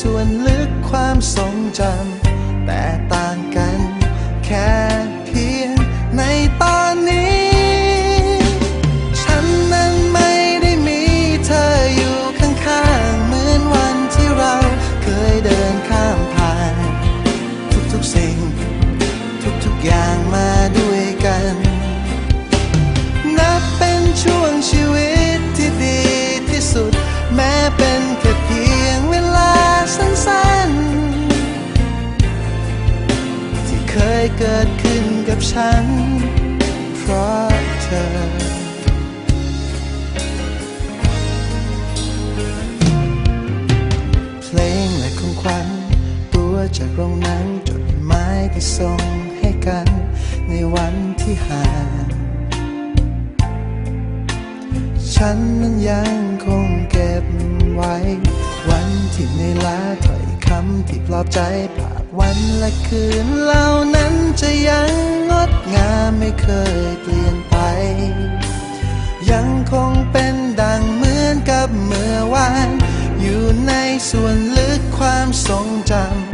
ส่วนลึกความทรงจำแต่ต่า ยเกิดขึ้นกับฉัน เพราะเธอ เพลงและของขวัญตัวจากโรงนังจดหมายที่ส่งให้กัน ในวันที่ห่างฉันนั้นยังคงเก็บไว้ วันที่เหนื่ลาถ้อยคำที่ปลอบใจภาพวันและคืนเหล่านั้น จะยังงดงามไม่เคยเปลี่ยนไป ยังคงเป็นดังเหมือนกับเมื่อวาน อยู่ในส่วนลึกความทรงจำ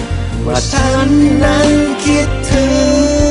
ว่าฉันนั้นคิดถึง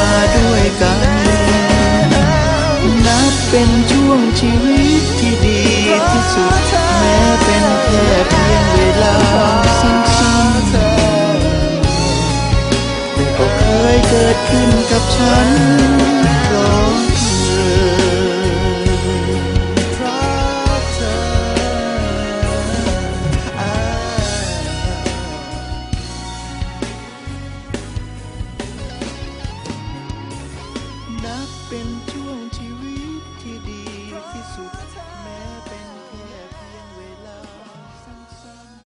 มาด้วยกัน นับเป็นช่วงชีวิตที่ดีที่สุด แม้เป็นแค่เพียงเวลาสั้นๆแต่ก็เคยเกิดขึ้นกับฉัน เป็น